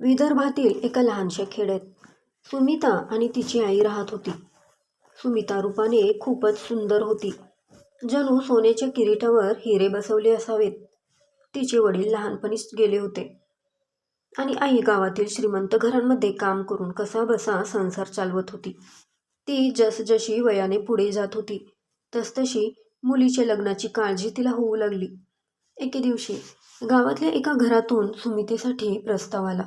विदर्भातील एका लहानशा खेड्यात. सुमिता आणि तिची आई राहत होती. सुमिता रूपाने खूपच सुंदर होती. जणू सोन्याच्या किरीटावर हिरे बसवले असावेत. तिचे वडील लहानपणीच गेले होते. आणि आई गावातील श्रीमंत घरांमध्ये काम करून कसा बसा संसार चालवत होती. ती जसजशी वयाने पुढे जात होती तसतशी मुलीच्या लग्नाची काळजी तिला होऊ लागली. एके दिवशी गावातल्या एका घरातून सुमितेसाठी प्रस्ताव आला.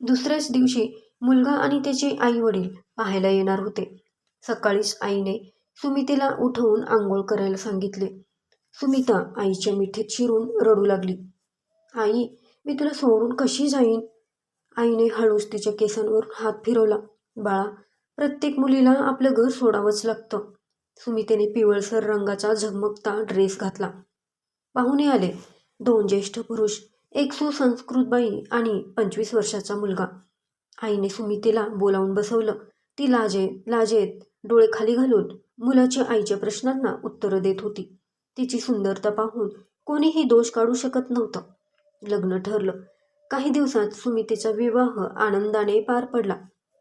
दुसऱ्याच दिवशी मुलगा आणि त्याचे आई वडील पाहायला येणार होते. सकाळीच आईने सुमितेला उठवून आंघोळ करायला सांगितले. सुमिता आईच्या मिठीत शिरून रडू लागली. आई मी तुला सोडून कशी जाईन? आईने हळूच तिच्या केसांवर हात फिरवला. बाळा प्रत्येक मुलीला आपलं घर सोडावंच लागतं. सुमितेने पिवळसर रंगाचा झगमगता ड्रेस घातला. पाहुणे आले. दोन ज्येष्ठ पुरुष एक सुसंस्कृत बाई आणि पंचवीस वर्षाचा मुलगा. आईने सुमितेला बोलावून बसवलं. ती लाजे लाजेत डोळे खाली घालून मुलाच्या आईच्या प्रश्नांना उत्तरं देत होती. तिची सुंदरता पाहून कोणीही दोष काढू शकत नव्हतं. लग्न ठरलं. काही दिवसात सुमितेचा विवाह आनंदाने पार पडला.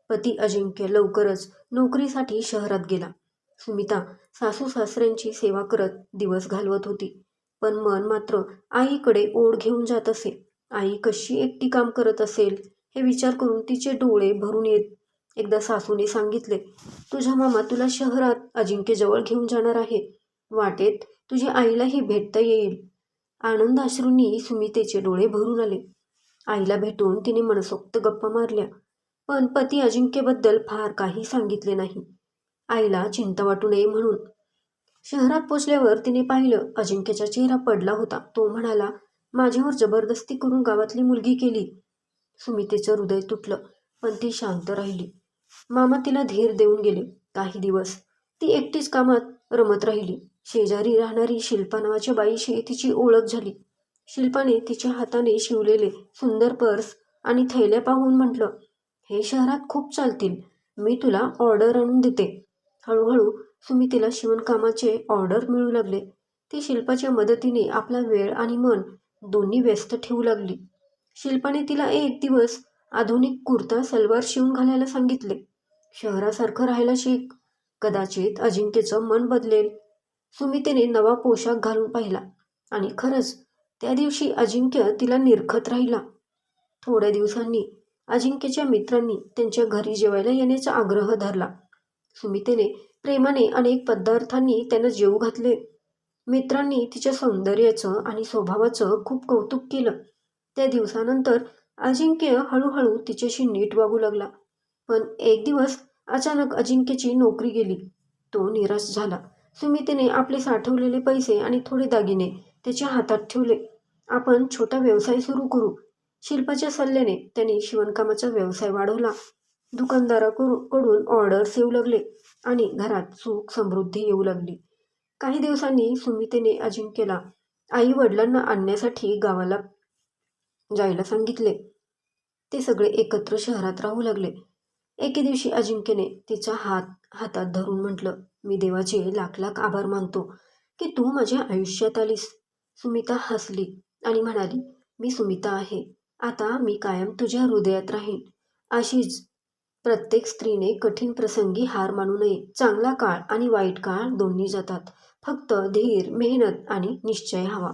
पती अजिंक्य लवकरच नोकरीसाठी शहरात गेला. सुमिता सासू सासऱ्यांची सेवा करत दिवस घालवत होती. पण मन मात्र आईकडे ओढ घेऊन जात असे. आई कशी एकटी काम करत असेल हे विचार करून तिचे डोळे भरून येत. एकदा सासूने सांगितले तुझ्या मामा तुला शहरात अजिंक्यजवळ घेऊन जाणार आहे. वाटेत तुझ्या आईलाही भेटता येईल. आनंदाश्रूंनी सुमितेचे डोळे भरून आले. आईला भेटून तिने मनसोक्त गप्पा मारल्या पण पती अजिंक्यबद्दल फार काही सांगितले नाही. आईला चिंता वाटू नये म्हणून शहरात पोचल्यावर तिने पाहिलं अजिंक्यचा चेहरा पडला होता. तो म्हणाला माझ्यावर जबरदस्ती करून गावातली मुलगी केली. सुमितेचं हृदय तुटलं पण ती शांत राहिली. मामा तिला धीर देऊन गेले. काही दिवस ती एकटीच कामात रमत राहिली. शेजारी राहणारी शिल्पा नावाच्या बाईशी तिची ओळख झाली. शिल्पाने तिच्या हाताने शिवलेले सुंदर पर्स आणि थैल्या पाहून म्हटलं हे शहरात खूप चालतील. मी तुला ऑर्डर आणून देते. हळूहळू सुमितीला शिवणकामाचे ऑर्डर मिळू लागले. ती शिल्पाच्या मदतीने आपला वेळ आणि मन दोन्ही व्यस्त ठेवू लागली. शिल्पाने तिला एक दिवस आधुनिक कुर्ता सलवार शिवून घालायला सांगितले. शहरासारखं राहायला शिक. कदाचित अजिंक्यचं मन बदलेल. सुमितेने नवा पोशाख घालून पाहिला आणि खरंच त्या दिवशी अजिंक्य तिला निरखत राहिला. थोड्या दिवसांनी अजिंक्यच्या मित्रांनी त्यांच्या घरी जेवायला येण्याचा आग्रह धरला. सुमितेने प्रेमाने अनेक पदार्थांनी त्यानं जेव घातले. मित्रांनी तिच्या सौंदर्याचं आणि स्वभावाचं खूप कौतुक केलं. त्या दिवसानंतर अजिंक्य हळूहळू तिच्याशी नीट वागू लागला. पण एक दिवस अचानक अजिंक्यची नोकरी गेली. तो निराश झाला. सुमितेने आपले साठवलेले पैसे आणि थोडे दागिने त्याच्या हातात ठेवले. आपण छोटा व्यवसाय सुरू करू. शिल्पाच्या सल्ल्याने त्याने शिवणकामाचा व्यवसाय वाढवला. दुकानदाराकडून ऑर्डर्स येऊ लागले आणि घरात सुख समृद्धी येऊ लागली. काही दिवसांनी सुमितेने अजिंक्यला आई वडिलांना आणण्यासाठी गावाला जायला सांगितले. ते सगळे एकत्र शहरात राहू लागले. एके दिवशी अजिंक्यने तिचा हात हातात धरून म्हटलं मी देवाचे लाख लाख आभार मानतो की तू माझ्या आयुष्यात आलीस. सुमिता हसली आणि म्हणाली मी सुमिता आहे. आता मी कायम तुझ्या हृदयात राहीन. अशीच प्रत्येक स्त्रीने कठीण प्रसंगी हार मानू नये. चांगला काळ आणि वाईट काळ दोन्ही जातात. फक्त धीर मेहनत आणि निश्चय हवा.